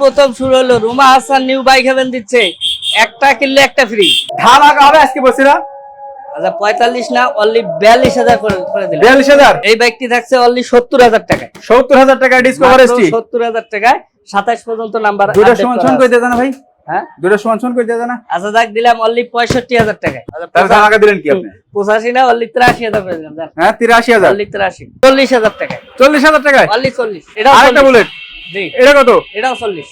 প্রথম শুরু হলো। Ruma Hasan new bike heaven দিচ্ছে। একটা কিনলে একটা ফ্রি ধামাকা হবে আজকে না? আচ্ছা পঁয়তাল্লিশ না অনলি বিয়াল্লিশ হাজার করে করে দিলাম। বিয়াল্লিশ হাজার? এই বাইকটি থাকছে অনলি সত্তর হাজার টাকায়। সত্তর হাজার টাকা ডিসকভার এসটি সত্তর হাজার টাকায়। সাতাশ পর্যন্ত নাম্বার update সমান সমান। করে দিয়ে জানা ভাই। হ্যাঁ? দুইটা সমান সমান করে দিয়ে জানা আচ্ছা যাক দিলাম অনলি পঁয়ষট্টি হাজার টাকায়। ধামাকা দিলেন কি আপনি? পঁচাশি না অনলি তিরাশি হাজার করে দিলাম। হ্যাঁ তিরাশি হাজার। অনলি তিরাশি। চল্লিশ হাজার টাকায়। চল্লিশ হাজার টাকায়? অনলি চল্লিশ। এটাও আরেকটা বুলেট এটা কত? এটাও চল্লিশ।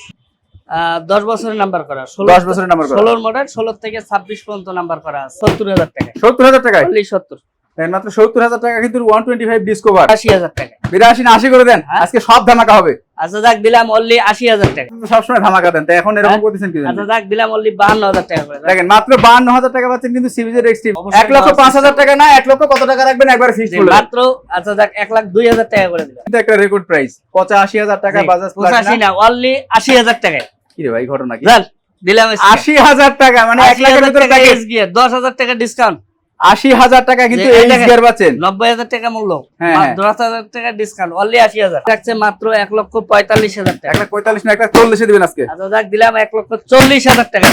আহ, দশ বছরের নাম্বার করা ষোলো দশ বছরের নাম্বার ষোলোর মডেল ষোলো থেকে ছাব্বিশ পর্যন্ত নাম্বার করা সত্তর হাজার টাকা সত্তর হাজার টাকা চল্লিশ সত্তর। দেখেন, মাত্র সত্তর হাজার টাকা কিন্তু ওয়ান টোয়েন্টি ফাইভ ডিসকভার আশি হাজার টাকা। বিরাশি না আশি করে দেন। হ্যাঁ। আজকে সব ধামাকা হবে। আচ্ছা যাক দিলাম অনলি আশি হাজার টাকা। সবসময় ধামাকা দেন তাই এখন এরকম হ্যাঁ। করতেছেন কি আচ্ছা যাক দিলাম অনলি বাহান্ন হাজার টাকা করে। দেখেন মাত্র বান্ন হাজার টাকা পাচ্ছেন কিন্তু সিভিজের এক্সট্রিম এক লক্ষ পাঁচ হাজার টাকা না এক লক্ষ কত টাকা রাখবেন? একবার ফিক্স করলেন মাত্র আচ্ছা যাক এক লাখ দুই হাজার টাকা করে দিলাম। কিন্তু একটা রেকর্ড প্রাইস পঁচাশি হাজার টাকা বাজাজ পঁচাশি না অনলি আশি হাজার টাকায়। কি রে ভাই ঘটনা কি? দিলাম আশি হাজার টাকা মানে এক লাখের ভিতরে দশ হাজার টাকা ডিসকাউন্ট আশি হাজার টাকা কিন্তু এই এই গিয়ার পাচ্ছেন। নব্বই হাজার টাকা মূল্য। হ্যাঁ, হ্যাঁ। দশ হাজার টাকা ডিসকাউন্ট অনলি আশি হাজার। থাকছে মাত্র এক লক্ষ পঁয়তাল্লিশ হাজার টাকা। পঁয়তাল্লিশ না এক লাখ চল্লিশে দিবেন আজকে। আচ্ছা দিলাম এক লক্ষ চল্লিশ হাজার টাকা?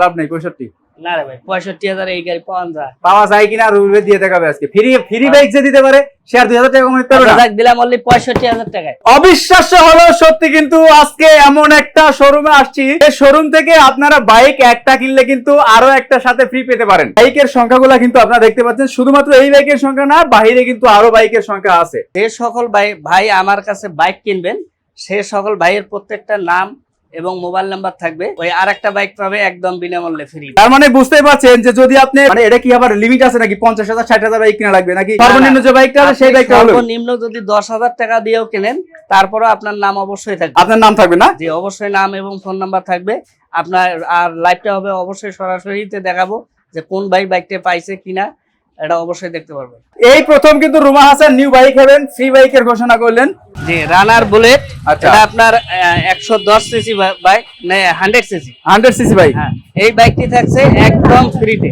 লাভ নেই পঁয়ষট্টি। না রে ভাই। পঁয়ষট্টি হাজার এই গাড়ি পাওয়া যায়। পাওয়া যায় কিনা রবিবার দিয়ে দেখাবে আজকে। ফ্রি ফ্রি বাইক যে দিতে পারে সে আর দুই হাজার টাকা কমে পারবে আচ্ছা না দিলাম অনলি পঁয়ষট্টি হাজার টাকায়। অবিশ্বাস্য হলো সত্যি কিন্তু আজকে এমন একটা শোরুমে আসছি। এই শোরুম থেকে আপনারা বাইক একটা কিনলে কিন্তু আরও একটা সাথে ফ্রি পেতে পারেন। বাইকের সংখ্যাগুলো কিন্তু আপনারা দেখতে পাচ্ছেন। শুধুমাত্র এই বাইকের সংখ্যা না বাইরে কিন্তু আরও বাইকের সংখ্যা আছে। যে সকল ভাই ভাই আমার কাছে বাইক কিনবেন সে সকল ভাইয়ের প্রত্যেকটা নাম এবং মোবাইল নাম্বার থাকবে। ওই আর একটা বাইক পাবে একদম বিনামূল্যে ফ্রি তার মানে বুঝতেই পারছেন যে যদি আপনি মানে এটা কি আবার লিমিট আছে নাকি? পঞ্চাশ হাজার ষাট হাজার বাইক কিনা লাগবে নাকি? সর্বনিম্ন যে বাইকটা আছে সেই বাইকটা হলো সর্বনিম্ন যদি দশ হাজার টাকা দিয়েও কেনেন তারপরে আপনার নাম অবশ্যই থাকবে। আপনার নাম থাকবে না? জি অবশ্যই নাম এবং ফোন নাম্বার থাকবে। আপনার আর লাইভটা হবে অবশ্যই সরাসরিতে দেখাবো যে কোন ভাই বাইকটা পাইছে কিনা। এটা অবশ্যই দেখতে পারবেন। এই প্রথম কিন্তু Ruma Hasan new bike heaven free বাইকের ঘোষণা করলেন। জি রানার বুলেট আচ্ছা। এটা আপনার একশো দশ CC bike hundred CC hundred CC bike হ্যাঁ এই বাইকটি থাকছে একদম ফ্রিতে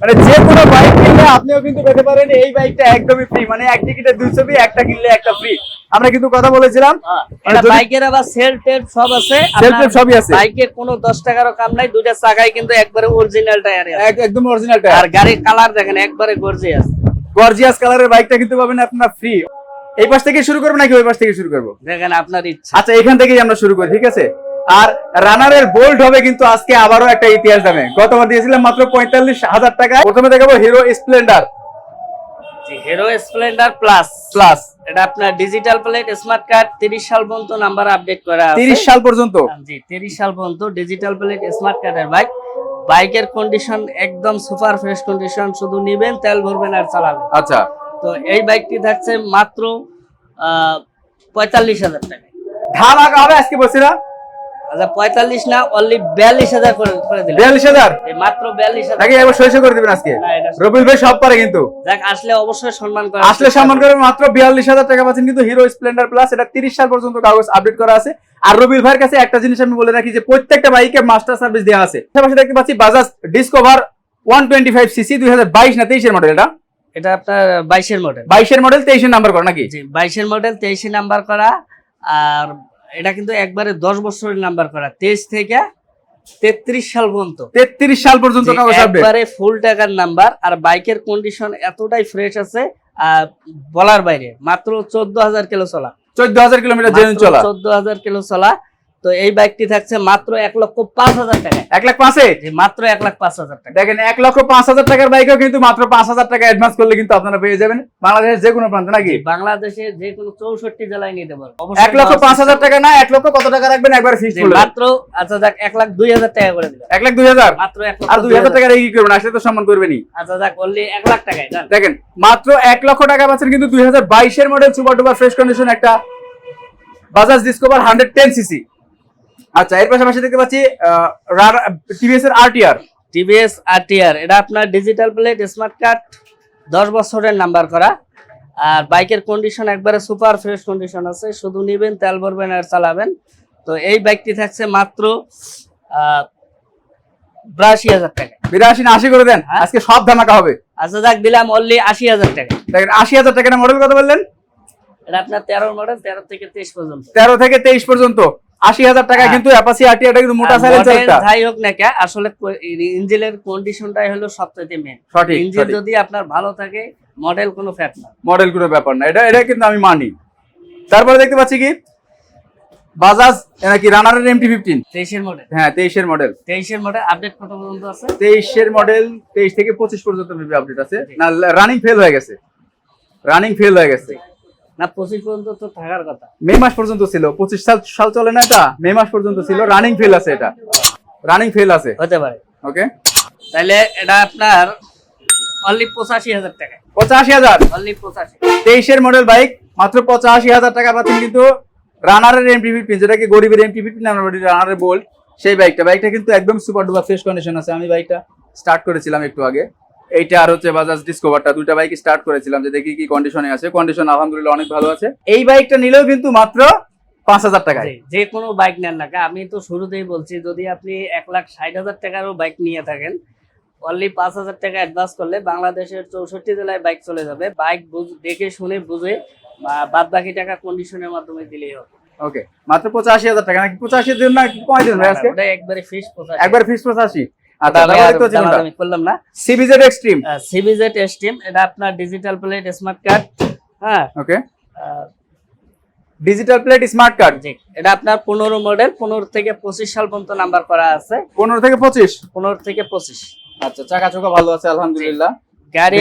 মানে যে কোনো বাইক কিনলে আপনিও কিন্তু পেতে পারেন এই বাইকটা একদমই ফ্রি মানে এক টিকিটে দুই ছবি একটা কিনলে একটা ফ্রি আমরা কিন্তু কথা বলেছিলাম মানে এটা যদি- বাইকের আবার সেল টেপ সব আছে। Self tape সবই আছে। বাইকের কোনো দশ টাকারও কাম নাই দুইটা চাকায় কিন্তু একবারে অরিজিনাল টায়ার এক- একদম অরিজিনাল আর গাড়ির কালার দেখেন একবারে গর্জিয়াস গর্জিয়াস কালারের বাইকটা কিন্তু পাবেন আপনারা ফ্রি এই পাশ থেকে শুরু করব নাকি ওই পাশ থেকে শুরু করব? দেখেন আপনার ইচ্ছা। আচ্ছা এখান থেকেই আমরা শুরু করি ঠিক আছে? আর রানারের বোল্ড হবে কিন্তু আজকে আবারও একটা ইতিহাস দামে। গতবার দিয়েছিলাম মাত্র পঁয়তাল্লিশ হাজার টাকা প্রথমে দেখাবো Hero Splendor Hero Splendor plus plus এটা আপনার ডিজিটাল প্লেট স্মার্ট কার্ড তিরিশ সাল পর্যন্ত নাম্বার আপডেট করা আছে। সাল পর্যন্ত। জি সাল পর্যন্ত ডিজিটাল প্লেট স্মার্ট কার্ডের বাইক বাইকের কন্ডিশন একদম সুপার ফ্রেশ কন্ডিশন শুধু নিবেন তেল ভরবেন আর চালাবেন। আচ্ছা। তো এই বাইকটি থাকছে মাত্র পঁয়তাল্লিশ হাজার টাকা ধামাকা হবে আজকে না আচ্ছা পঁয়তাল্লিশ না অনলি বিয়াল্লিশ হাজার করে করে দিলাম। বিয়াল্লিশ হাজার? মাত্র বিয়াল্লিশ হাজার। সইসে করে দিবেন আজকে? না, রবিল ভাই সব পারে কিন্তু। যাক আসলে অবশ্যই সম্মান করা আসলে সম্মান করে মাত্র বিয়াল্লিশ হাজার টাকা পাচ্ছেন কিন্তু হিরো স্প্লেন্ডার প্লাস এটা তিরিশ সাল পর্যন্ত কাগজ আপডেট করা আছে। আর রবির ভাইয়ের কাছে একটা জিনিস আমি বলে রাখি যে প্রত্যেকটা বাইকে মাস্টার সার্ভিস দেওয়া আছে। পাশাপাশি দেখতে পাচ্ছি Bajaj Discover one twenty five CC দুই হাজার বাইশ না তেইশের মডেল এটা? এটা আপনার বাইশের মডেল বাইশের মডেল তেইশের নাম্বার করা নাকি? বাইশের মডেল তেইশে নাম্বার করা। আর এটা কিন্তু একবারে দশ বছরের নাম্বার করা। তেইশ থেকে তেত্রিশ সাল পর্যন্ত। তেত্রিশ সাল পর্যন্ত একবারে ফুল টাকার নাম্বার আর বাইকের কন্ডিশন এতটাই ফ্রেশ আছে বলার বাইরে। মাত্র চোদ্দ হাজার কিলো চলা। চোদ্দ হাজার কিলোমিটার চলা। চোদ্দ হাজার কিলো চলা। তো এই বাইকটি থাকছে মাত্র এক লক্ষ পাঁচ হাজার টাকা এক লাখ পাঁচে? মাত্র এক লাখ পাঁচ হাজার টাকা। দেখেন এক লক্ষ পাঁচ হাজার টাকার বাইকেও কিন্তু মাত্র পাঁচ হাজার টাকা অ্যাডভান্স করলে কিন্তু আপনারা পেয়ে যাবেন। বাংলাদেশের যে কোনো প্রান্তে নাকি? বাংলাদেশে যে কোনো চৌষট্টি জেলায় নিতে পারব এক লক্ষ পাঁচ হাজার টাকা না এক লক্ষ কত টাকা রাখবেন? একবার ফিক্স মাত্র আচ্ছা যাক এক লাখ দুই হাজার টাকা করে দিলাম। এক লাখ দুই হাজার? মাত্র এক আর দুই হাজার টাকা রেখে কি করবেন আসলে তো সম্মান করবেনই। আচ্ছা যাক বললি এক লাখ টাকায় দেখেন মাত্র এক লক্ষ টাকা পাচ্ছেন কিন্তু দুই হাজার বাইশের model super duper fresh condition একটা Bajaj Discover hundred ten CC আচ্ছা এর পাশাপাশি দেখতে পাচ্ছি টিভিএস এর আরটিআর টিভিএস আরটিআর এটা আপনার ডিজিটাল প্লেট স্মার্ট কার্ড দশ বছরের নাম্বার করা। আর বাইকের কন্ডিশন একবারে সুপার ফ্রেশ কন্ডিশন আছে শুধু নিবেন তেল ভরবেন আর চালাবেন। তো এই বাইকটি থাকছে মাত্র বিরাশি হাজার টাকা। বিরাশি না আশি করে দেন হ্যাঁ। আজকে সব ধামাকা হবে। আচ্ছা যাক দিলাম অনলি আশি হাজার টাকা। দেখেন আশি হাজার টাকা মডেল কত বললেন? এটা আপনার তেরো মডেল তেরো থেকে তেইশ পর্যন্ত। তেরো থেকে তেইশ পর্যন্ত। আশি হাজার টাকায় হ্যাঁ। কিন্তু অ্যাপাসি আরটিআরটা কিন্তু মোটা আর যাই হোক না কে আসলে ইঞ্জিনের কন্ডিশনটাই হলো সবচেয়ে মেন সঠিক ইঞ্জিন যদি আপনার ভালো থাকে মডেল কোনো ফ্যাট না। মডেল কোনো ব্যাপার না। এটা এটা কিন্তু আমি মানি। তারপরে দেখতে পাচ্ছি কি? বাজাজ নাকি রানারের এমটি ফিফটিন তেইশের মডেল হ্যাঁ তেইশের মডেল তেইশের মডেল আপডেট কত পর্যন্ত আছে? তেইশের মডেল তেইশ থেকে পঁচিশ পর্যন্ত আপডেট আছে। না রানিং ফেল হয়ে গেছে। রানিং ফেল হয়ে গেছে। না পঁচিশ পর্যন্ত তো থাকার কথা। মে মাস পর্যন্ত ছিল পঁচিশ সাল সাল চলে না এটা? মে মাস পর্যন্ত ছিল রানিং ফেল আছে এটা। রানিং ফেল আছে। হতে পারে। ওকে। তাহলে এটা আপনার অনলি টাকা পঁচাশি হাজার? অনলি পঁচাশি। তেইশের মডেল বাইক মাত্র পঁচাশি হাজার টাকা পাচ্ছেন কিন্তু রানারের এমপি ফিফটিন যেটাকে গরিবের এমপি ফিফটিন আমরা বলি রানারের বোল্ট সেই বাইকটা বাইকটা কিন্তু একদম সুপার ডুপার ফ্রেশ কন্ডিশন আছে। আমি বাইকটা স্টার্ট করেছিলাম একটু আগে। এইটা আর হচ্ছে বাজাজ ডিসকভারটা দুইটা বাইক স্টার্ট করেছিলাম যে দেখি কি কন্ডিশনে আছে। কন্ডিশন আলহামদুলিল্লাহ অনেক ভালো আছে। এই বাইকটা নিলেও কিন্তু মাত্র পাঁচ হাজার টাকায়। জি, যে কোনো বাইক নেন না আমি তো শুরুতেই বলছি যদি আপনি এক লাখ ষাট হাজার টাকারও বাইক নিয়ে থাকেন অনলি পাঁচ হাজার টাকা অ্যাডভান্স করলে বাংলাদেশের চৌষট্টি জেলায় বাইক চলে যাবে। বাইক দেখে শুনে বুঝে বাদ বাকি টাকা কন্ডিশনের মাধ্যমে দিলেই হবে। ওকে মাত্র পঁচাশি হাজার টাকা। নাকি পঁচাশির জন্য নাকি কমাই দিন একবারে ফিস পঁচাশি। একবার ফিক্স পঁচাশি। আমি তারপরে আর দেখতে হচ্ছে কোনটা দামাদামি করলাম না সিবিজেড এক্সট্রিম সিবিজেড এসটিএম এটা আপনার ডিজিটাল প্লেট স্মার্ট কার্ড হ্যাঁ। Okay digital plate smart card জি এটা আপনার পনেরো মডেল পনেরো থেকে পঁচিশ সাল পর্যন্ত নাম্বার করা আছে। পনেরো থেকে পঁচিশ? পনেরো থেকে পঁচিশ। আচ্ছা চাকা চোখা ভালো আছে আলহামদুলিল্লাহ। গাড়ি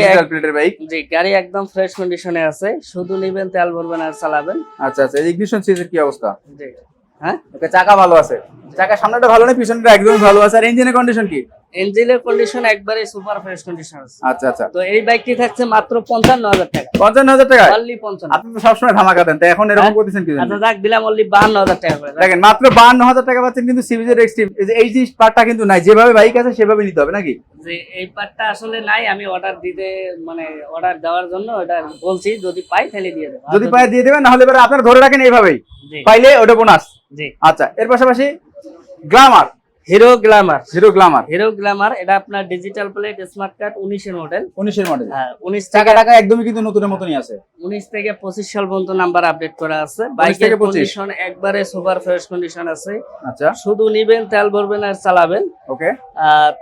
বাইক জি গাড়ি একদম ফ্রেশ কন্ডিশনে আছে। শুধু নিবেন তেল ভরবেন আর চালাবেন। আচ্ছা আচ্ছা ইগনিশন সিজের কি অবস্থা? জি। হ্যাঁ? ওকে, চাকা ভালো আছে। চাকা সামনেটা ভালো না, পিছনটা একদম ভালো আছে। আর ইঞ্জিনের কন্ডিশন কি? ইঞ্জিনের কন্ডিশন একবারে সুপার ফ্রেশ কন্ডিশন আছে। আচ্ছা আচ্ছা। তো এই বাইকটি থাকছে মাত্র পঞ্চান্ন হাজার টাকা। পঞ্চান্ন হাজার টাকা অনলি পঞ্চান্ন। আপনি তো সবসময় ধামাকা দেন তাই এখন এরকম হ্যাঁ? করতেছেন কি আচ্ছা যাক দিলাম অনলি বাহান্ন হাজার টাকা করে। দেখেন মাত্র বাহান্ন হাজার টাকা পাচ্ছেন কিন্তু সিবিজের এক্সট্রিম এই জিনিস পার্টটা কিন্তু নাই যেভাবে বাইক আছে সেভাবে নিতে হবে নাকি? যে এই পার্টটা আসলে নাই আমি অর্ডার দিতে মানে অর্ডার দেওয়ার জন্য এটা বলছি যদি পাই তাহলে দিয়ে দেবো। যদি পায়ে দিয়ে দেবেন নাহলে এবার আপনারা ধরে রাখেন এইভাবেই। পাইলে ওটা বোনাস জি। আচ্ছা এর পাশাপাশি Glamour Hero Glamour Hero Glamour Hero Glamour এটা আপনার ডিজিটাল প্লেট স্মার্ট কার্ড উনিশের মডেল উনিশের মডেল হ্যাঁ উনিশ টাকা টাকা একদমই কিন্তু নতুনের মতনই আছে। উনিশ থেকে পঁচিশ সাল পর্যন্ত নাম্বার আপডেট করা আছে। বাইকের কন্ডিশন একবারে সুপার ফ্রেশ কন্ডিশন আছে। আচ্ছা। শুধু নিবেন তেল ভরবেন আর চালাবেন। ওকে।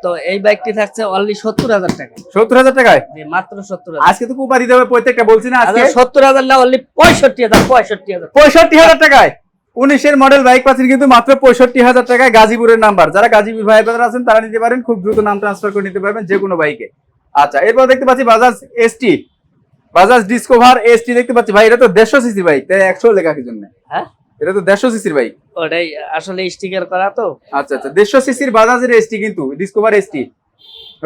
তো এই বাইকটি থাকছে অনলি সত্তর হাজার টাকা। সত্তর হাজার টাকায়? জি মাত্র সত্তর হাজার আজকে তো কুপা দিতে হবে প্রত্যেকটা বলছি না আজকে। সত্তর হাজার না অনলি পঁয়ষট্টি হাজার পঁয়ষট্টি হাজার। পঁয়ষট্টি হাজার টাকায়? উনিশের মডেল বাইক পাচ্ছেন কিন্তু মাত্র পঁয়ষট্টি হাজার টাকায় গাজীপুরের নাম্বার যারা গাজীপুর ভাই ব্রাদার আছেন তারা নিতে পারেন খুব দ্রুত নাম ট্রান্সফার করে নিতে পারবেন যে কোনো বাইকে আচ্ছা এরপর দেখতে পাচ্ছি Bajaj ST Bajaj Discover ST দেখতে পাচ্ছি। ভাই এটা তো দেড়শো সিসি বাইক তাই একশো লেখা কি জন্য? হ্যাঁ? এটা তো দেড়শো সিসির বাইক ওটাই আসলে স্টিকার করা তো। আচ্ছা আচ্ছা দেড়শো সিসির বাজাজের এসটি কিন্তু ডিসকভার এসটি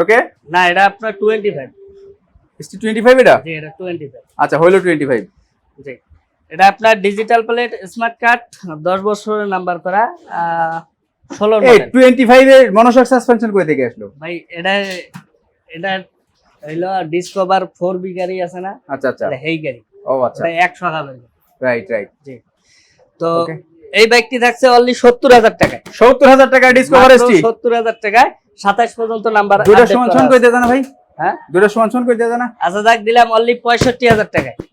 ওকে না এটা আপনার twenty five ST twenty five এটা? জি এটা টোয়েন্টি ফাইভ আচ্ছা হইল টোয়েন্টি ফাইভ জি। এটা আপনার ডিজিটাল প্লেট স্মার্ট কার্ড দশ বছরের নাম্বার করা ষোলো টোয়েন্টি ফাইভ এর মনোশক সাসপেনশন করে থেকে আসলো? ভাই এটা এটা হইল ডিসকভার ফোর বি গাড়ি আছে না? আচ্ছা আচ্ছা। এটা হেই গাড়ি। ও আচ্ছা। একশো হাজার রাইট রাইট জি। তো এই বাইকটি থাকছে অনলি সত্তর হাজার টাকায়। সত্তর হাজার টাকা ডিসকভার এসটি সত্তর হাজার টাকায় সাতাশ পর্যন্ত নাম্বার দুইটা সমান সমান করে দিয়ে জানা ভাই? হ্যাঁ? সমান সমান করে জানা আচ্ছা যাক দিলাম অনলি পঁয়ষট্টি হাজার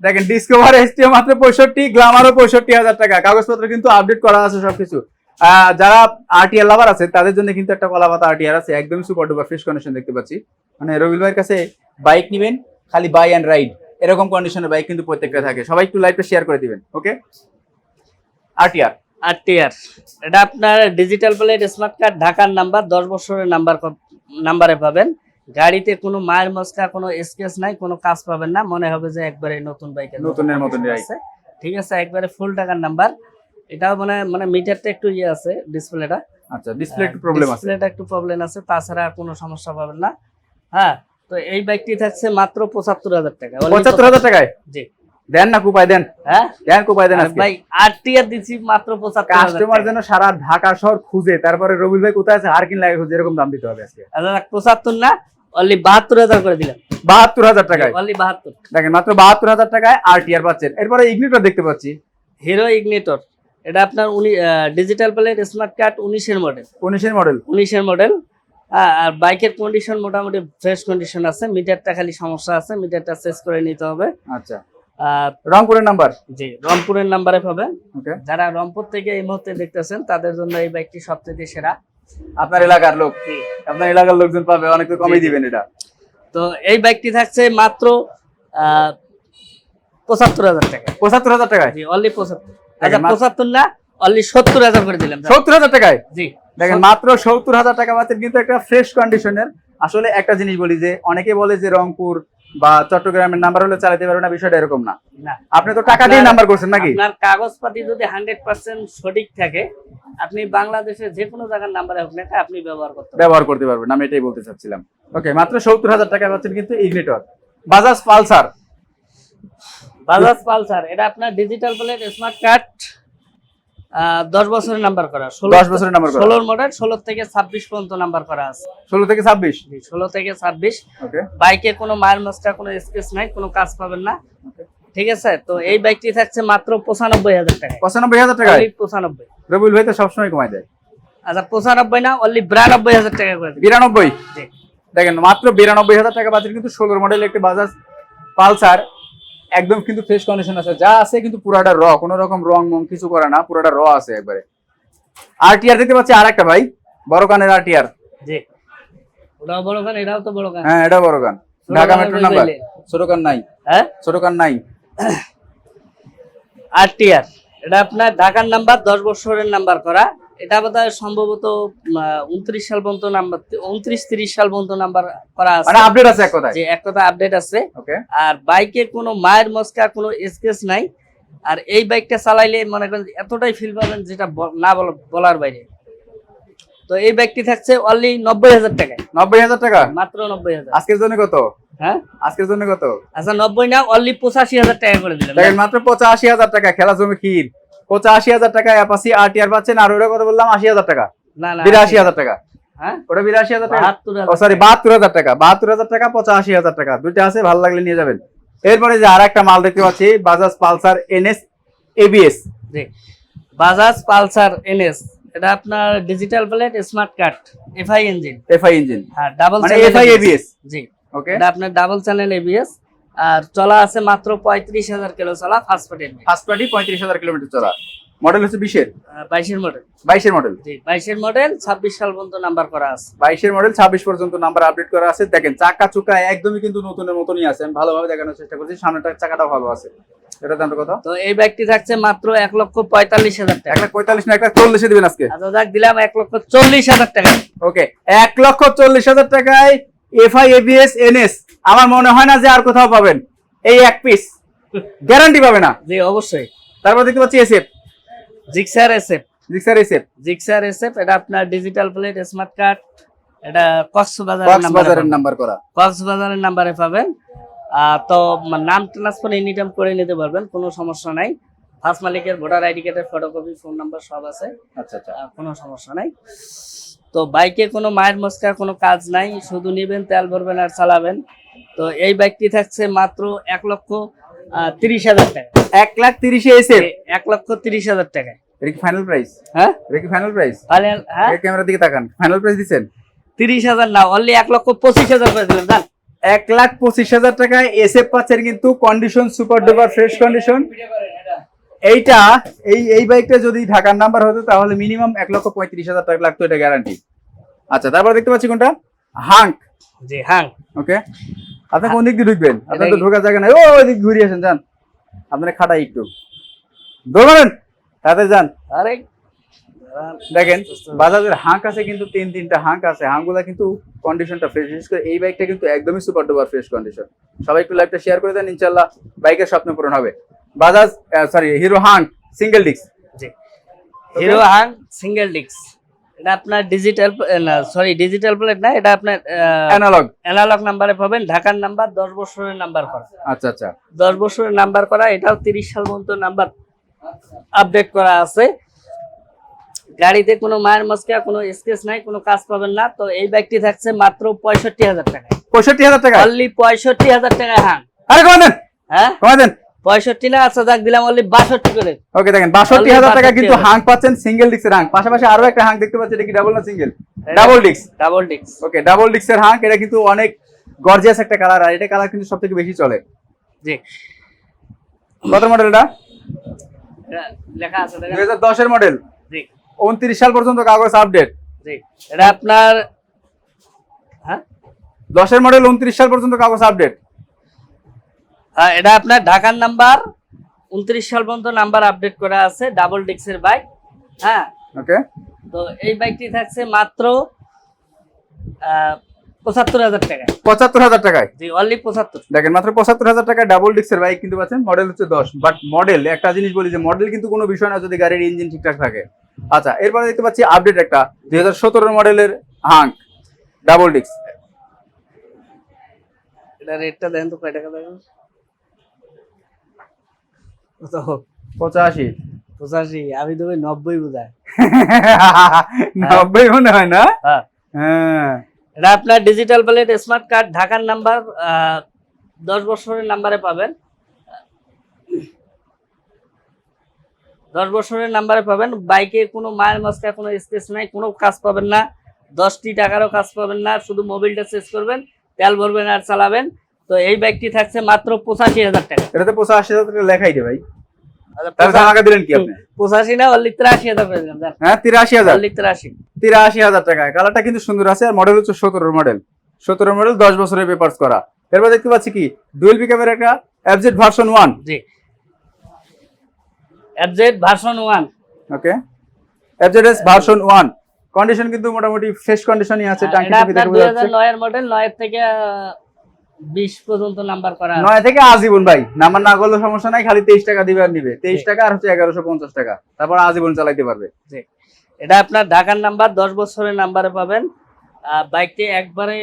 দেখেন ডিসকভার এসটিও মাত্র পঁয়ষট্টি গ্লামারও পঁয়ষট্টি হাজার টাকা। কাগজপত্র কিন্তু আপডেট করা আছে সবকিছু। যারা আরটিআর লাভার আছে তাদের জন্য কিন্তু একটা আরটিআর আছে একদমই সুপার ডুপার ফ্রেশ কন্ডিশন দেখতে পাচ্ছি। মানে রবিল ভাইয়ের কাছে বাইক নিবেন খালি বাই অ্যান্ড রাইড এরকম কন্ডিশনের বাইক কিন্তু প্রত্যেকটা থাকে। সবাই একটু লাইভটা শেয়ার করে দিবেন ওকে আরটিআর আর টিআর এটা আপনার ডিজিটাল প্লেট স্মার্ট কার্ড ঢাকার নাম্বার দশ বছরের নাম্বার নাম্বারে পাবেন। গাড়িতে কোনো মায়ের মস্কা কোনো স্কেচ নাই কোনো কাজ পাবেন না। মনে হবে যে একবারে নতুন বাইকের নতুনের মতন, আছে। ঠিক আছে একবারে ফুল টাকার নাম্বার এটাও মানে মানে মিটারটা একটু ইয়ে আছে ডিসপ্লেটা আচ্ছা ডিসপ্লে একটু প্রবলেম আছে। ডিসপ্লেটা একটু প্রবলেম আছে তাছাড়া আর কোনো সমস্যা পাবেন না। হ্যাঁ তো এই বাইকটি থাকছে মাত্র পঁচাত্তর হাজার টাকা। পঁচাত্তর হাজার টাকায়? জি। দেন না কুপায় দেন। হ্যাঁ? দেন কুপায় দেন। ভাই আর টিআর দিচ্ছি মাত্র পঁচাত্তর কাস্টমার যেন সারা ঢাকা শহর খুঁজে তারপরে রবিল ভাই কোথায় আছে আর কিন লাগে খুঁজে এরকম দাম দিতে হবে আজকে। পঁচাত্তর না অনলি বাহাত্তর হাজার করে দিলাম। বাহাত্তর হাজার টাকায়? অনলি বাহাত্তর। দেখেন মাত্র বাহাত্তর হাজার টাকায় আর পাচ্ছেন। এরপরে ইগনিটর দেখতে পাচ্ছি। হিরো ইগনিটর এটা আপনার ডিজিটাল প্লেট স্মার্ট কার্ড উনিশের মডেল উনিশের মডেল উনিশের মডেল আর বাইকের কন্ডিশন মোটামুটি ফ্রেশ কন্ডিশন আছে। মিটারটা খালি সমস্যা আছে। মিটারটা চেঞ্জ করে নিতে হবে। আচ্ছা। রংপুরের নাম্বার জি রংপুরের নাম্বারে পাবেন যারা রংপুর থেকে এই মুহূর্তে দেখতেছেন তাদের জন্য এই বাইকটি সবচেয়ে সেরা। আপনার এলাকার লোক। আপনার এলাকার লোকজন পাবে অনেক তো কমই। দিবেন এটা। তো এই বাইকটি থাকছে মাত্র পঁচাত্তর হাজার টাকা। পঁচাত্তর হাজার টাকা জি অনলি পঁচাত্তর। আচ্ছা পঁচাত্তর না অনলি সত্তর হাজার করে দিলাম সত্তর হাজার টাকায়? জি। দেখেন মাত্র সত্তর হাজার টাকা পাচ্ছেন কিন্তু একটা ফ্রেশ কন্ডিশনের আসলে একটা জিনিস বলি যে অনেকে বলে যে রংপুর বা চট্টগ্রামের নাম্বার হলে চালাতে পারবে না বিষয়টা এরকম না। আপনি তো টাকা দিয়ে নাম্বার করছেন নাকি? আপনার কাগজপাতি যদি হান্ড্রেড পার্সেন্ট সঠিক থাকে আপনি বাংলাদেশের যে কোনো জায়গার নাম্বারে হোক না আপনি ব্যবহার করতে ব্যবহার করতে পারবেন আমি এটাই বলতে চাচ্ছিলাম। ওকে মাত্র সত্তর হাজার টাকা পাচ্ছেন কিন্তু Ignitor Bajaj Pulsar Bajaj Pulsar এটা আপনার ডিজিটাল প্লেট স্মার্ট কার্ড দশ বছরের নাম্বার করা। ষোলো দশ বছরের নাম্বার ষোলোর মডেল ষোলো থেকে ছাব্বিশ পর্যন্ত নাম্বার করা আছে। ষোলো থেকে ছাব্বিশ? ষোলো থেকে ছাব্বিশ। বাইকে কোনো মায়ের মাস্টার কোনো স্পেস নাই কোনো কাজ পাবেন না। ঠিক আছে? তো এই বাইকটি থাকছে মাত্র পঁচানব্বই হাজার টাকা পঁচানব্বই হাজার টাকায়? পঁচানব্বই। রবিউল ভাই তো সবসময় কমাই দেয়। আচ্ছা পঁচানব্বই না অনলি বিরানব্বই হাজার টাকা করে বিরানব্বই? দেখেন মাত্র বিরানব্বই হাজার টাকা পাচ্ছেন কিন্তু ষোলোর মডেল একটি বাজাজ পালসার একদম কিন্তু ফ্রেশ কন্ডিশন আছে। যা আছে কিন্তু পুরাটা র কোনো রকম রং মং কিছু করে না পুরাটা র আছে একবারে। আরটিআর দেখতে পাচ্ছি আর একটা ভাই বড় কানের আরটিআর জি। ওটাও বড় গান এটাও তো বড় গান হ্যাঁ এটা বড় কান। ঢাকা মেট্রো নাম্বার ছোট কান নাই। হ্যাঁ? ছোট কান নাই। আরটিআর এটা আপনার ঢাকার নাম্বার দশ বছরের নাম্বার করা। এটা বোধ সম্ভবত উনত্রিশ সাল পর্যন্ত নাম্বার উনত্রিশ তিরিশ সাল পর্যন্ত নাম্বার করা আছে। মানে আপডেট আছে এক কথায়? যে এক কথা আপডেট আছে। ওকে আর বাইকে কোনো মায়ের মস্কা কোনো স্কেচ নাই। আর এই বাইকটা চালাইলে মনে করেন এতটাই ফিল পাবেন যেটা না বল- বলার বাইরে। তো এই বাইকটি থাকছে অনলি নব্বই হাজার টাকায়। নব্বই হাজার টাকা? মাত্র নব্বই হাজার। আজকের জন্য কত? হ্যাঁ? আজকের জন্য কত? আচ্ছা নব্বই না অনলি পঁচাশি হাজার টাকা করে দিলাম। মাত্র পঁচাশি হাজার টাকা খেলা জমি ক্ষীর পঁচাশি হাজার টাকা অ্যাপাসি আরটিআর পাচ্ছেন আর ওটা কত বললাম? আশি হাজার টাকা। বিরাশি হাজার টাকা। হ্যাঁ? ওটা বিরাশি হাজার টাকা। বাহাত্তর ও হাজার সরি বাহাত্তর হাজার টাকা। বাহাত্তর হাজার টাকা পঁচাশি হাজার টাকা। দুইটা আছে ভালো লাগলে নিয়ে যাবেন। এরপরে যে আর একটা মাল দেখতে পাচ্ছি Bajaj Pulsar NS ABS Bajaj Pulsar NS এটা আপনার digital plate smart card FI engine FI engine হ্যাঁ ডাবল এফআই এবিএস জি। ওকে এটা আপনার ডাবল চ্যানেল এবিএস আর চলা আছে মাত্র পঁয়ত্রিশ হাজার কিলো চলা ফার্স্ট পার্টি ফার্স্ট পার্টি পঁয়ত্রিশ হাজার কিলোমিটার চলা। মডেল হচ্ছে বিশের? বাইশের মডেল। বাইশের মডেল। জি বাইশের মডেল ছাব্বিশ সাল পর্যন্ত নাম্বার করা আছে। বাইশের মডেল ছাব্বিশ পর্যন্ত নাম্বার আপডেট করা আছে। দেখেন চাকা চুকা একদমই কিন্তু নতুনের মতনই আছে। আমি ভালোভাবে দেখানোর চেষ্টা করছি সামনেটার চাকাটা ভালো আছে। এটা কত তো এই থাকছে মাত্র এক লক্ষ পঁয়তাল্লিশ হাজার টাকা। এক লাখ পঁয়তাল্লিশ না এক লাখ চল্লিশে দিবেন আজকে। আচ্ছা যাক দিলাম এক লক্ষ চল্লিশ হাজার টাকা। ওকে এক লক্ষ চল্লিশ হাজার টাকায় এফআই এবিএস এনএস আমার মনে হয় না যে আর কোথাও পাবেন। এই এক পিস গ্যারান্টি পাবে না। জি অবশ্যই। তারপর দেখতে পাচ্ছি SF Gixxer SF Gixxer SF Gixxer SF এটা আপনার ডিজিটাল প্লেট স্মার্ট কার্ড এটা কক্সবাজার কক্সবাজারের নাম্বার করা। কক্সবাজারের নাম্বারে পাবেন। তো নাম ট্রান্সফার এনি টাইম করে নিতে পারবেন কোনো সমস্যা নাই। ফার্স্ট মালিকের ভোটার আইডি কার্ডের ফটোকপি ফোন নাম্বার সব আছে। আচ্ছা আচ্ছা। কোনো সমস্যা নাই। তো বাইকে কোনো মায়ের মস্কার কোনো কাজ নাই। শুধু নিবেন তেল ভরবেন আর চালাবেন। তো এই বাইকটি থাকছে মাত্র এক লক্ষ তিরিশ হাজার টাকা। এক লাখ তিরিশে এসএফ এ- এক লক্ষ তিরিশ হাজার টাকায়। এটা কি ফাইনাল প্রাইস হ্যাঁ? এটা কি ফাইনাল প্রাইস হ্যাঁ? ক্যামেরার দিকে তাকান। ফাইনাল প্রাইস দিচ্ছেন? তিরিশ হাজার না অনলি এক লক্ষ পঁচিশ হাজার করে দিলেন জান। এক লাখ পঁচিশ হাজার টাকায় এসএফ পাচ্ছেন কিন্তু condition super duper fresh condition এইটা এই এই বাইকটা যদি ঢাকার নাম্বার হতো তাহলে মিনিমাম এক লক্ষ পঁয়ত্রিশ হাজার টাকা লাগতো এটা গ্যারান্টি আচ্ছা তারপর দেখতে পাচ্ছি কোনটা? হাঙ্ক। জি হ্যাঁ। ওকে আপনি কোন দিক দিয়ে ঢুকবেন? আপনার তো ঢোকার জায়গা নাই। ওই দিক ঘুরিয়ে আসেন যান। আপনারা খাটাই একটু। দৌড়াবেন তাতে যান। আরে দেখেন বাজাজের হাঁক আছে কিন্তু তিন তিনটা হাঁক আছে। হাঁকগুলা কিন্তু কন্ডিশনটা ফ্রেশ বিশেষ করে এই বাইকটা কিন্তু একদমই সুপার ডুপার ফ্রেশ কন্ডিশন সবাই একটু লাইভটা শেয়ার করে দেন ইনশাল্লাহ বাইকের স্বপ্ন পূরণ হবে। Bajaj sorry Hero Hunk single disc জি। হিরো হাং সিঙ্গেল ডিক্স এটা আপনার ডিজিটাল না সরি ডিজিটাল প্লেট না এটা আপনার অ্যানালগ অ্যানালগ নাম্বারে পাবেন ঢাকার নাম্বার দশ বছরের নাম্বার করা। আচ্ছা আচ্ছা। দশ বছরের নাম্বার করা এটাও তিরিশ সাল পর্যন্ত নাম্বার আপডেট করা আছে। গাড়িতে কোনো মায়ের মস্কা কোনো স্কেচ নাই কোনো কাজ পাবেন না তো এই ব্যাগটি থাকছে মাত্র পঁয়ষট্টি হাজার টাকায়। পঁয়ষট্টি হাজার টাকা অনলি পঁয়ষট্টি হাজার টাকায় হাং। আরে কমা দেন। হ্যাঁ? কমা দেন। পঁয়ষট্টি না আচ্ছা যাক দিলাম অনলি বাষট্টি করে। ওকে দেখেন বাষট্টি হাজার টাকা কিন্তু। হাঁক পাচ্ছেন সিঙ্গেল ডিস্কের হাঁক পাশাপাশি আরও একটা হাঁক দেখতে পাচ্ছেন এটা কি ডাবল না সিঙ্গেল ডাবল ডিস্ক ডাবল ডিক্স ওকে ডাবল ডিস্কের হাঁক এটা কিন্তু অনেক গর্জিয়াস একটা কালার আর এটা কালার কিন্তু সব থেকে বেশি চলে। জি। কত মডেলটা এটা? লেখা আছে দুই হাজার দশের মডেল জি। উনত্রিশ সাল পর্যন্ত কাগজ আপডেট জি। এটা আপনার হ্যাঁ? দশের মডেল উনত্রিশ সাল পর্যন্ত কাগজ আপডেট এটা আপনার ঢাকার নাম্বার উনত্রিশ সাল পর্যন্ত নাম্বার আপডেট করা আছে ডাবল ডিক্সের বাইক হ্যাঁ? ওকে তো এই বাইকটি থাকছে মাত্র পঁচাত্তর হাজার টাকা পঁচাত্তর হাজার টাকায়? জি অনলি পঁচাত্তর। দেখেন মাত্র পঁচাত্তর হাজার টাকায় ডাবল ডিক্সের বাইক কিন্তু পাচ্ছেন মডেল হচ্ছে দশ। বাট মডেল একটা জিনিস বলি যে মডেল কিন্তু কোনো বিষয় না যদি গাড়ির ইঞ্জিন ঠিকঠাক থাকে। আচ্ছা এরপরে দেখতে পাচ্ছি আপডেট একটা দুই হাজার সতেরো মডেলের হাঙ্ক ডাবল ডিক্স এটা রেটটা দেন তো কয় টাকা দেখেন? কত পঁচাশি। পঁচাশি আমি তো নব্বই বোঝায় নব্বই মনে হয় না? হ্যাঁ। হ্যাঁ। এটা আপনার ডিজিটাল প্লেট স্মার্ট কার্ড ঢাকার নাম্বার দশ বছরের নাম্বারে পাবেন। দশ বছরের নাম্বারে পাবেন। বাইকে কোনো মায়ের মাস্কা কোনো স্কেচ নাই কোনো কাজ পাবেন না। দশটি টাকারও কাজ পাবেন না শুধু মোবিলটা চেঞ্জ করবেন তেল ভরবেন আর চালাবেন। তো এই বাইকটি থাকছে মাত্র পঁচাশি হাজার টাকা। এটাতে পঁচাশি হাজার টাকা লেখাই রে ভাই। তাহলে পঁচা- টাকা দিলেন কি আপনি? পঁচাশি না অনলি তিরাশি হাজার করে দিলাম জান। হ্যাঁ তিরাশি হাজার? অনলি তিরাশি। তিরাশি হাজার টাকায় কালারটা কিন্তু সুন্দর আছে আর মডেল হচ্ছে সতেরো মডেল সতেরো মডেল দশ বছরের পেপার্স করা। এরপর দেখতে পাচ্ছি কি? ডুয়েল পিকআপের একটা এফজেড ভার্সন ওয়ান জি। Version one okay S version one condition কিন্তু মোটামুটি ফ্রেশ কন্ডিশনই আছে মডেল নয়ের থেকে বিশ পর্যন্ত নাম্বার করা আছে। নয় থেকে আজীবন ভাই নাম্বার না করলে সমস্যা নাই খালি তেইশ টাকা দিবে আর নিবে। তেইশ জি। টাকা আর হচ্ছে এগারোশো পঞ্চাশ টাকা। তারপর আজীবন চালাইতে পারবে। জি। এটা আপনার ঢাকার নাম্বার দশ বছরের নাম্বারে পাবেন। বাইকটি একবারে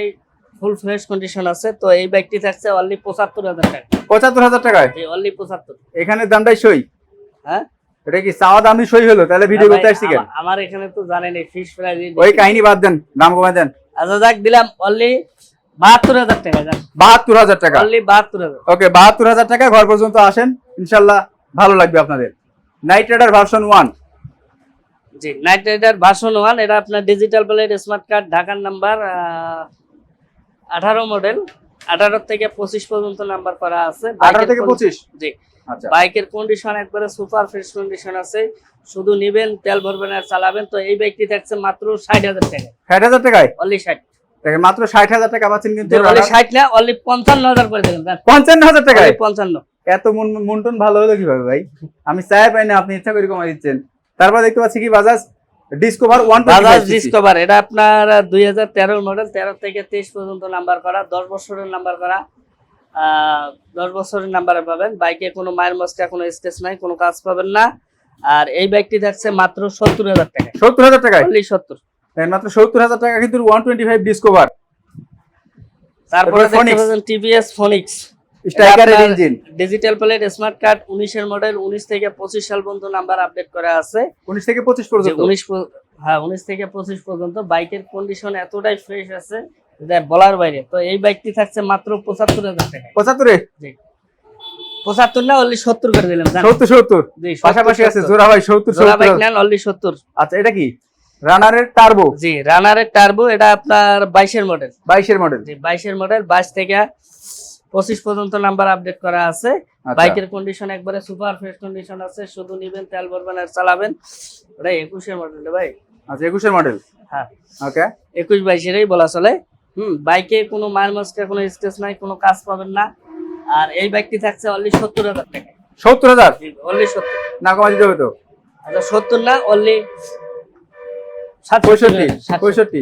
ফুল ফ্রেশ কন্ডিশন আছে তো এই বাইকটি থাকছে অনলি পঁচাত্তর হাজার টাকা। পঁচাত্তর হাজার টাকায়? জি অনলি পঁচাত্তর। এখানে দামটাই সই? হ্যাঁ? এটা কি চাওয়া দামই সই হলো? তাহলে ভিডিও করতে আসছি কেন? আমার এখানে তো জানেন ফিশ ফ্রাই ওই কাহিনী বাদ দেন দাম কমে দেন। আচ্ছা যাক দিলাম অনলি বাহাত্তর হাজার টাকা যান বাহাত্তর হাজার টাকা? অনলি বাহাত্তর হাজার। ওকে বাহাত্তর হাজার টাকা ঘর পর্যন্ত আসেন। ইনশাল্লাহ ভালো লাগবে আপনাদের। নাইট রাইডার ভার্সন ওয়ান জি নাইট রাইডার ভার্সন ওয়ান এটা আপনার ডিজিটাল প্লেট স্মার্ট কার্ড ঢাকার নাম্বার আঠারো মডেল আঠারো থেকে পঁচিশ পর্যন্ত নাম্বার করা আছে। আঠারো বাইকের থেকে কোন- পঁচিশ? জি। আচ্ছা। বাইকের কন্ডিশন একবারে সুপার ফ্রেশ কন্ডিশন আছে। শুধু নিবেন তেল ভরবেন আর চালাবেন। তো এই বাইকটি থাকছে মাত্র ষাট হাজার টাকা ষাট হাজার টাকায়? অনলি ষাট। দেখেন মাত্র ষাট হাজার টাকা পাচ্ছেন কিন্তু ষাট না অনলি পঞ্চান্ন হাজার করে জান। পঞ্চান্ন হাজার only পঞ্চান্ন। এত মন- মনটন ভালো হলো কীভাবে ভাই? আমি চাই পাই না আপনি ইচ্ছা করে কমাই দিচ্ছেন। তারপর দেখতে পাচ্ছি কি Bajaj Discover one Bajaj Discover এটা আপনার দুই হাজার তেরোর মডেল তেরো থেকে তেইশ পর্যন্ত নাম্বার করা দশ বছরের নাম্বার করা। দশ বছরের নাম্বারে পাবেন। বাইকে কোনো মায়ের মস্কা কোনো স্টেজ নাই কোনো কাজ পাবেন না। আর এই বাইকটি থাকছে মাত্র সত্তর হাজার টাকা সত্তর হাজার টাকা সত্তর। মাত্র সত্তর হাজার টাকা কিন্তু ওয়ান টোয়েন্টি ফাইভ ডিসকভার। তারপরে TVS Phoenix স্ট্রাইকারের engine digital plate smart card model উনিশ থেকে পঁচিশ সাল পর্যন্ত নাম্বার আপডেট করা আছে। থেকে পর্যন্ত। হ্যাঁ উনিশ থেকে পঁচিশ পর্যন্ত। বাইকের কন্ডিশন এতটাই ফ্রেশ আছে যে বলার বাইরে। তো এই বাইকটি থাকছে মাত্র জি। না অনলি করে দিলাম পাশাপাশি আছে সত্তর। জোড়া ভাই সত্তর জোড়া বাইক অনলি আচ্ছা এটা কি? রানারের টার্বো জি রানারের টার্বো এটা আপনার বাইশের মডেল বাইশের মডেল জি বাইশের মডেল বাইশ থেকে পঁচিশ পর্যন্ত নাম্বার আপডেট করা আছে। আচ্ছা। বাইকের কন্ডিশন একবারে সুপার ফ্রেশ কন্ডিশন আছে শুধু নিবেন তেল ভরবেন আর চালাবেন। ওটা একুশের মডেল ভাই। আচ্ছা একুশের মডেল হ্যাঁ। ওকে একুশ বাইশেরই বলা চলে। হুম বাইকে কোনো মায়ের মাস্কে কোনো স্টেজ নাই কোনো কাজ পাবেন না। আর এই বাইকটি থাকছে অনলি সত্তর হাজার টাকা সত্তর হাজার? অনলি সত্তর। না কমা দিতে হবে তো? আচ্ছা সত্তর না অনলি পঁয়ষট্টি। পঁয়ষট্টি?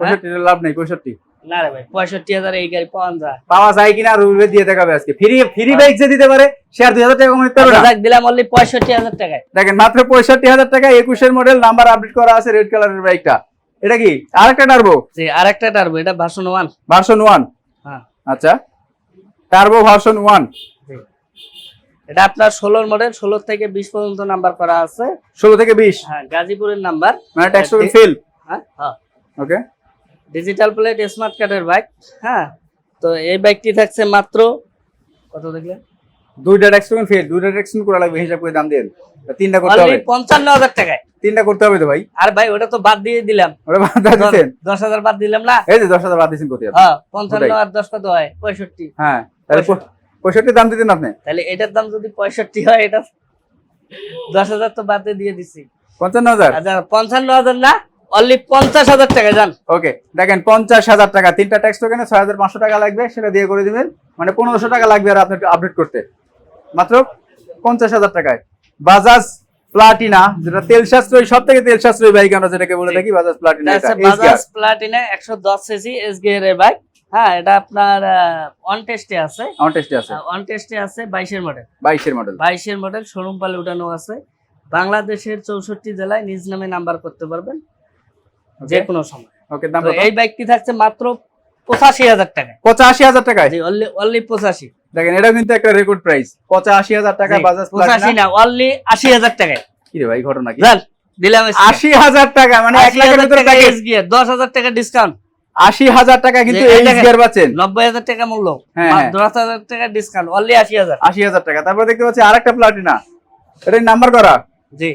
পঁয়ষট্টি লাভ নেই পঁয়ষট্টি। না রে ভাই পঁয়ষট্টি হাজার এই গাড়ি পাওয়া যায়। পাওয়া যায় কিনা রুবে দিয়ে দেখাবে আজকে। ফ্রি ফ্রি বাইক যে দিতে পারে সে আর দুই হাজার টাকা কমে পারবে না। দিলাম অনলি পঁয়ষট্টি হাজার টাকায়। দেখেন মাত্র পঁয়ষট্টি হাজার টাকা একুশের মডেল নাম্বার আপডেট করা আছে রেড কালারের বাইকটা এটা কি? আরেকটা টার্বো জি আর একটা টার্বো এটা ভার্সন ওয়ান ভার্সন ওয়ান হ্যাঁ। আচ্ছা। Turbo version one. এটা আপনার ষোলোর মডেল ষোলো থেকে বিশ পর্যন্ত নাম্বার করা আছে। ষোলো থেকে বিশ? হ্যাঁ গাজীপুরের নাম্বার মানে ট্যাক্স হ্যাঁ, হ্যাঁ হ্যাঁ। ওকে ডিজিটাল প্লেট স্মার্ট কার্ডের বাইক হ্যাঁ। তো এই বাইকটি থাকছে মাত্র কত দেখলে দুইটা ফেল দুইটা করা লাগবে হিসাব করে দাম তিনটা করতে হবে। পঞ্চান্ন হাজার টাকায়। তিনটা করতে হবে তো ভাই? আর ভাই ওটা তো বাদ দিয়ে দিলাম। ওটা বাদ দশ হাজার বাদ দিলাম না? এই যে দশ হাজার বাদ কোথায়? হ্যাঁ পঞ্চান্ন আর দশ কত হয়? পঁয়ষট্টি। হ্যাঁ তাহলে পঁয়ষট্টি দাম দিতেন আপনি? তাহলে এটার দাম যদি পঁয়ষট্টি হয় এটা দশ হাজার তো বাদে দিয়ে দিছি। পঞ্চান্ন হাজার? আচ্ছা পঞ্চান্ন হাজার না অনলি পঞ্চাশ হাজার টাকা যান ওকে দেখেন পঞ্চাশ হাজার টাকা তিনটা ট্যাক্স টোকেনে ছয় হাজার পাঁচশো টাকা লাগবে সেটা দিয়ে করে দিবেন। মানে পনেরোশো টাকা লাগবে আর আপনার আপডেট করতে। মাত্র পঞ্চাশ হাজার টাকায়। বাজাজ প্লাটিনা যেটা তেল সাশ্রয়ী সব থেকে তেল সাশ্রয়ী বাইক আমরা যেটাকে বলে। থাকি? বাজাজ প্লাটিনা বাজাজ প্লাটিনা একশো দশ সিসি এস গিয়ার এর বাইক হ্যাঁ এটা আপনার অন টেস্টে আছে। আমার টেস্টে আছে। অন টেস্টে আছে বাইশের মডেল বাইশের মডেল বাইশের মডেল শোরুম পালে উঠানো আছে। বাংলাদেশের চৌষট্টি জেলায় নিজ নামে নাম্বার করতে পারবেন যে কোনো সময়। ওকে দাম এই বাইকটি থাকছে মাত্র পঁচাশি হাজার টাকায় পঁচাশি হাজার টাকায়? জি অনলি অনলি পঁচাশি। দেখেন এটাও কিন্তু একটা রেকর্ড প্রাইস পঁচাশি হাজার টাকা বাজাজ পঁচাশি না অনলি আশি হাজার টাকায়। কি রে ভাই ঘটনা কি? দিলাম আশি হাজার টাকা মানে এক লাখের ভিতরে দশ হাজার টাকা ডিসকাউন্ট আশি হাজার টাকা কিন্তু যে এই এই গিয়ার পাচ্ছেন। নব্বই হাজার টাকা মূল্য। হ্যাঁ। দশ হাজার টাকা ডিসকাউন্ট অনলি আশি হাজার। আশি হাজার টাকা। তারপর দেখতে পাচ্ছি আরেকটা প্লাটিনা এটা নাম্বার করা? জি।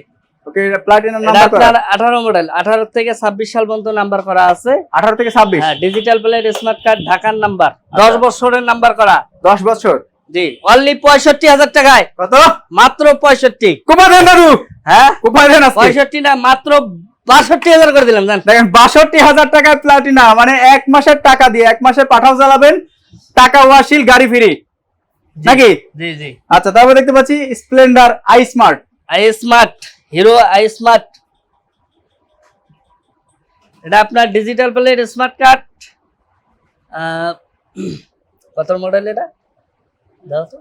ওকে প্লাটিনার নাম্বার করা? আপনার আঠারো মডেল আঠারো থেকে ছাব্বিশ সাল পর্যন্ত নাম্বার করা আছে। আঠারো থেকে ছাব্বিশ? হ্যাঁ ডিজিটাল প্লেট স্মার্ট কার্ড ঢাকার নাম্বার দশ বছরের নাম্বার করা। দশ বছর? জি। অনলি পঁয়ষট্টি হাজার টাকায়। কত? মাত্র পঁয়ষট্টি। কুপা দেন দাদু! হ্যাঁ? কুপা দেন না মাত্র বাষট্টি হাজার করে দিলাম জান। দেখেন বাষট্টি হাজার টাকায় প্লাটিনা মানে এক মাসের টাকা দিয়ে এক মাসে পাঠাও চালাবেন টাকা ওয়াশিল গাড়ি ফ্রি। নাকি? জি জি। আচ্ছা তারপর দেখতে পাচ্ছি Splendor i smart i smart Hero i smart এটা আপনার ডিজিটাল প্লেট স্মার্ট কার্ড কত মডেল এটা? দাও তো।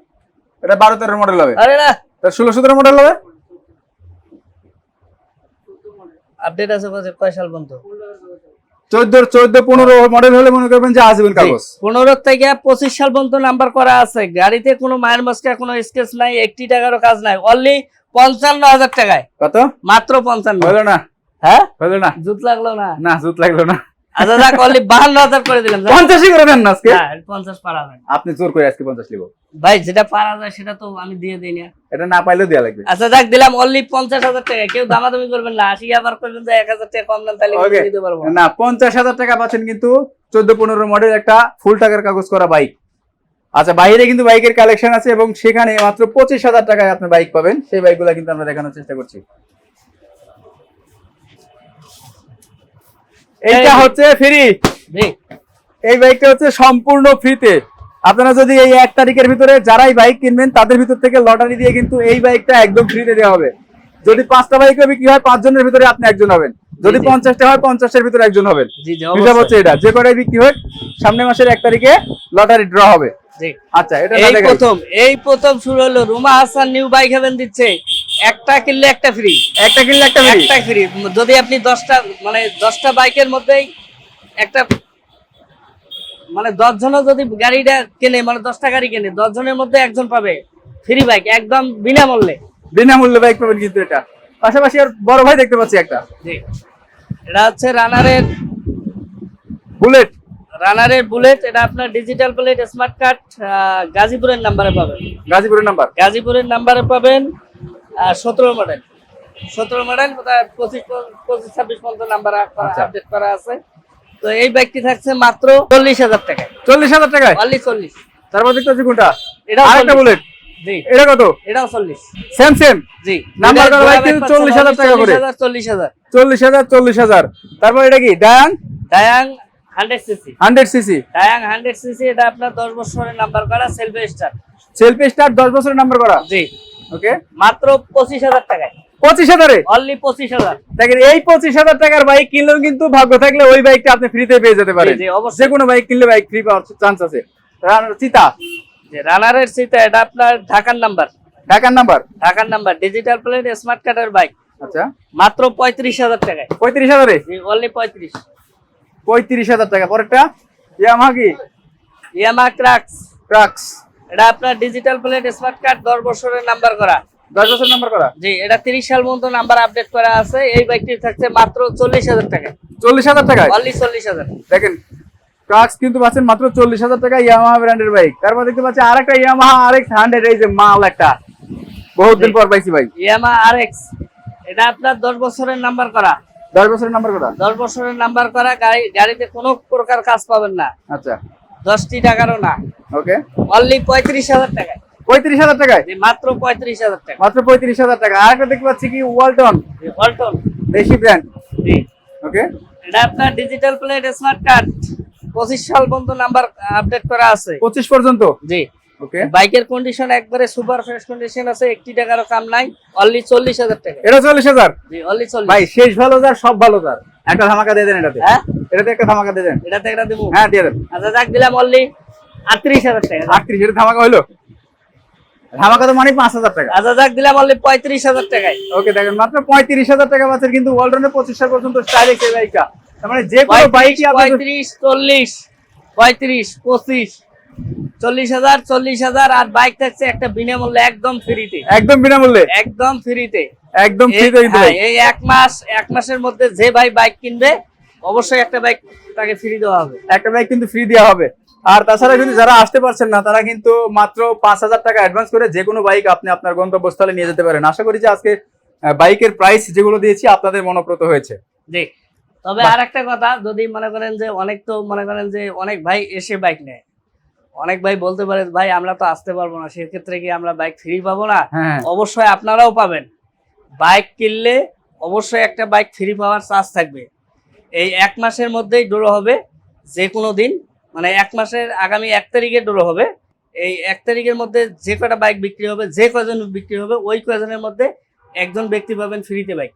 এটা বারো তেরো মডেল হবে। আরে না। ষোলো সতেরো মডেল হবে? আপডেট আছে কয় সাল পর্যন্ত? চোদ্দ চোদ্দ পনেরো মডেল হলে মনে করবেন যে আসবেন কাগজ। পনেরো থেকে পঁচিশ সাল পর্যন্ত নাম্বার করা আছে। গাড়িতে কোনো মায়ের মাসকা কোনো স্কেচ নাই একটি টাকারও কাজ নাই। অনলি পঞ্চান্ন হাজার টাকায়। কত? মাত্র পঞ্চান্ন। হলো না। হ্যাঁ? হলো না। জুত লাগল না? না জুত লাগল না। আচ্ছা অনলি বাহান্ন হাজার করে দিলাম যাক। পঞ্চাশই করে দেন না আজকে? না, পঞ্চাশ পারা যায় আপনি জোর করে আজকে পঞ্চাশ লিব। ভাই যেটা পারা যায় সেটা তো আমি দিয়ে দিই না। এটা না পাইলেও দেওয়া লাগবে। আচ্ছা যাক দিলাম অনলি পঞ্চাশ হাজার টাকা। কেউ দামাদামি করবেন না। আশি আবার করবেন যে এক হাজার টাকা কম দেন তাহলে. দিতে পারব। না পঞ্চাশ হাজার টাকা পাচ্ছেন কিন্তু চোদ্দ পনেরো মডেল একটা ফুল টাকার কাগজ করা বাইক আচ্ছা বাইরে কিন্তু বাইকের কালেকশন আছে এবং সেখানে মাত্র পঁচিশ হাজার টাকায় আপনি বাইক পাবেন। সেই বাইকগুলো কিন্তু আমরা দেখানোর চেষ্টা করছি। এইটা হচ্ছে ফ্রি এই বাইকটা হচ্ছে সম্পূর্ণ ফ্রিতে আপনারা যদি এই এক তারিখের ভিতরে যারাই বাইক কিনবেন তাদের ভিতর থেকে লটারি দিয়ে কিন্তু এই বাইকটা একদম ফ্রিতে দেওয়া হবে। যদি পাঁচটা বাইক হবে কি হয় পাঁচজনের ভিতরে আপনি একজন হবেন। যদি। পঞ্চাশটা হয় পঞ্চাশের ভিতরে একজন হবেন। হিসাব হচ্ছে এটা। যে কটাই বিক্রি হোক সামনে মাসের এক তারিখে লটারি ড্র হবে। আচ্ছা এটা এই প্রথম এই প্রথম শুরু হলো। Ruma Hasan new bike heaven দিচ্ছে। একটা কিনলে একটা ফ্রি একটা কিনলে একটা ফ্রি একটা ফ্রি যদি আপনি দশটা মানে দশটা বাইকের মধ্যেই একটা মানে দশ জনও যদি গাড়িটা কেনে মানে দশটা গাড়ি কেনে দশ জনের মধ্যে একজন পাবে ফ্রি বাইক একদম বিনামূল্যে। বিনামূল্যে বাইক পাবেন কিন্তু এটা। পাশাপাশি আর বড় ভাই দেখতে পাচ্ছি একটা। জি। এটা হচ্ছে রানারের বুলেট রানারের বুলেট এটা আপনার ডিজিটাল প্লেট স্মার্ট কার্ড গাজীপুরের নাম্বারে পাবেন। গাজীপুরের নাম্বার গাজীপুরের নাম্বারে পাবেন। সতেরো মডেল সতেরো মডেল পঁচিশ পঁচিশ ছাব্বিশ পর্যন্ত নাম্বার আচ্ছা। আপডেট করা আছে। তো এই বাইকটি থাকছে মাত্র চল্লিশ হাজার টাকায়। চল্লিশ হাজার টাকায়? অনলি চল্লিশ। তারপর দেখতে পাচ্ছি কোনটা? এটাও আরেকটা বুলেট জি। এটা কত? এটাও চল্লিশ। সেম সেম জি। নাম্বার করা বাইক কিন্তু বাইক পাচ্ছেন 40,000 টাকা করে। চল্লিশ হাজার। চল্লিশ হাজার চল্লিশ হাজার। তারপর এটা কি? Dayang Dayang hundred CC hundred CC Dayang hundred CC এটা আপনার দশ বছরের নাম্বার করা সেলফ স্টার সেলফি স্টার দশ বছরের নাম্বার করা? জি। ওকে মাত্র পঁচিশ হাজার টাকায়। পঁচিশ হাজারে? অনলি পঁচিশ হাজার। দেখেন এই পঁচিশ হাজার টাকার বাইক কিনলেও কিন্তু ভাগ্য থাকলে ওই বাইকটা আপনি ফ্রিতে পেয়ে যেতে পারেন। যে কোনো বাইক কিনলে বাইক ফ্রি পাওয়ার চান্স আছে। রান- চিতা যে রানারের সিটা এটা আপনার ঢাকার নাম্বার ঢাকার নাম্বার ঢাকার নাম্বার ডিজিটাল প্লেট স্মার্ট কার্ডের বাইক আচ্ছা। মাত্র পঁয়ত্রিশ হাজার টাকায়। পঁয়ত্রিশ হাজারে? অনলি পঁয়ত্রিশ। পঁয়ত্রিশ হাজার টাকা। পরেরটা ইয়ামাহা কি? ইয়ামা ক্রাক্স ট্রাক্স এটা আপনার ডিজিটাল প্লেট স্মার্ট কার্ড দশ বছরের নাম্বার করা। দশ বছর নাম্বার করা? জি এটা তিরিশ সাল পর্যন্ত নাম্বার আপডেট করা আছে। এই বাইকটি থাকছে মাত্র চল্লিশ হাজার টাকায় চল্লিশ হাজার টাকায়? অনলি চল্লিশ হাজার। দেখেন ট্রাক্স কিন্তু পাচ্ছেন মাত্র চল্লিশ হাজার টাকা ইয়ামাহা ব্র্যান্ডের বাইক তারপর দেখতে পাচ্ছি আর একটা ইয়ামাহা আর এক্স হান্ড্রেড এই যে মাল একটা। বহুত দিন পর পাইছি ভাই। ইয়ামা আর এক্স এটা আপনার দশ বছরের নাম্বার করা। দশ বছরের নাম্বার করা দশ বছরের নাম্বার করা গাড়ি গাড়িতে কোনো প্রকার কাজ পাবেন না। আচ্ছা। দশটি টাকারও না। ওকে অনলি পঁয়ত্রিশ হাজার টাকা পঁয়ত্রিশ হাজার টাকায়? মাত্র পঁয়ত্রিশ হাজার টাকা মাত্র পঁয়ত্রিশ হাজার টাকা আর একটা দেখতে পাচ্ছি কি? ওয়ালটন ওয়ালটন দেশি ব্র্যান্ড জি। ওকে এটা আপনার ডিজিটাল প্লেট স্মার্ট কার্ড পঁচিশ সাল পর্যন্ত নাম্বার আপডেট করা আছে। পঁচিশ পর্যন্ত? জি। ওকে বাইকের কন্ডিশন একবারে সুপার ফ্রেশ কন্ডিশন আছে একটি টাকারও কাম নাই অনলি চল্লিশ হাজার টাকা। এটা চল্লিশ হাজার? জি অনলি চল্লিশ। ভাই শেষ ভালো যার সব ভালো যার। একটা ধামাকা দিয়ে দেন এটাতে। হ্যাঁ? এটাতে একটা ধামাকা দিয়ে দেন। এটাতে একটা দেবো? হ্যাঁ দিয়ে দেন। আচ্ছা যাক দিলাম অনলি আটত্রিশ হাজার টাকা। আটত্রিশ এটা ধামাকা হইল? ধামাকা তো মানে পাঁচ হাজার টাকা। আচ্ছা যাক দিলাম অনলি টাকায়। ওকে দেখেন মাত্র পঁয়ত্রিশ হাজার টাকা পাচ্ছেন কিন্তু পর্যন্ত স্টাইলিশ এই বাইকটা। তার মানে যে কোনো বাইকই আপনি চল্লিশ হাজার চল্লিশ হাজার আর বাইক থাকছে একটা বিনামূল্যে একদম ফ্রিতে একদম বিনামূল্যে? একদম ফ্রিতে একদম ফ্রিতে হ্যাঁ, এই এক মাস এক মাসের মধ্যে যে ভাই বাইক কিনবে অবশ্যই একটা বাইক তাকে ফ্রি দেওয়া হবে। একটা বাইক কিন্তু ফ্রি দেওয়া হবে। আর তাছাড়া কিন্তু যারা আসতে পারছেন না তারা কিন্তু মাত্র পাঁচ হাজার টাকা অ্যাডভান্স করে যে কোনো বাইক আপনি আপনার গন্তব্যস্থলে নিয়ে যেতে পারেন। আশা করি যে আজকে বাইকের প্রাইস যেগুলো দিয়েছি আপনাদের মনোপ্রত হয়েছে। জি। তবে আর একটা কথা যদি মনে করেন যে অনেক তো মনে করেন যে অনেক ভাই এসে বাইক নেয়। অনেক ভাই বলতে পারে ভাই আমরা তো আসতে পারব না সেক্ষেত্রে কি আমরা বাইক ফ্রি পাবো না? হ্যাঁ। অবশ্যই আপনারাও পাবেন। বাইক কিনলে অবশ্যই একটা বাইক ফ্রি পাওয়ার চান্স থাকবে। এই এক মাসের মধ্যেই ডোরো হবে যে কোনো দিন মানে এক মাসের আগামী এক তারিখে ডোরো হবে। এই এক তারিখের মধ্যে যে কটা বাইক বিক্রি হবে যে কজন বিক্রি হবে ওই কজনের মধ্যে একজন ব্যক্তি পাবেন ফ্রিতে বাইক